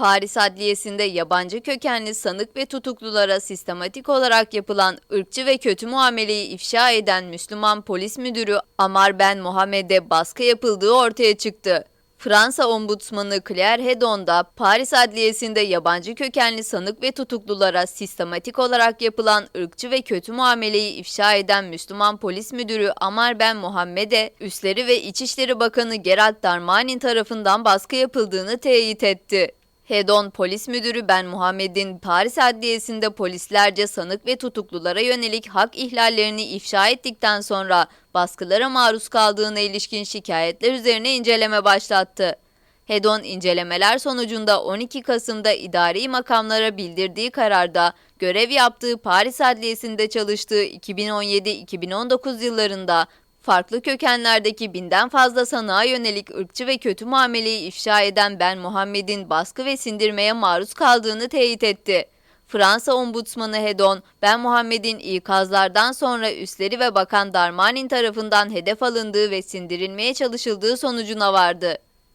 Paris Adliyesi'nde yabancı kökenli sanık ve tutuklulara sistematik olarak yapılan ırkçı ve kötü muameleyi ifşa eden Müslüman polis müdürü Amar Ben Muhammed'e baskı yapıldığı ortaya çıktı. Fransa Ombudsmanı Claire Hedon da Paris Adliyesi'nde yabancı kökenli sanık ve tutuklulara sistematik olarak yapılan ırkçı ve kötü muameleyi ifşa eden Müslüman polis müdürü Amar Ben Muhammed'e Üsleri ve İçişleri Bakanı Gerald Darmanin tarafından baskı yapıldığını teyit etti. Hedon polis müdürü Ben Muhammed'in Paris Adliyesi'nde polislerce sanık ve tutuklulara yönelik hak ihlallerini ifşa ettikten sonra baskılara maruz kaldığına ilişkin şikayetler üzerine inceleme başlattı. Hedon incelemeler sonucunda 12 Kasım'da idari makamlara bildirdiği kararda görev yaptığı Paris Adliyesi'nde çalıştığı 2017-2019 yıllarında farklı kökenlerdeki binden fazla sanığa yönelik ırkçı ve kötü muameleyi ifşa eden Ben Muhammed'in baskı ve sindirmeye maruz kaldığını teyit etti. Fransa Ombudsmanı Hedon, Ben Muhammed'in ikazlardan sonra üsleri ve Bakan Darmanin tarafından hedef alındığı ve sindirilmeye çalışıldığı sonucuna vardı.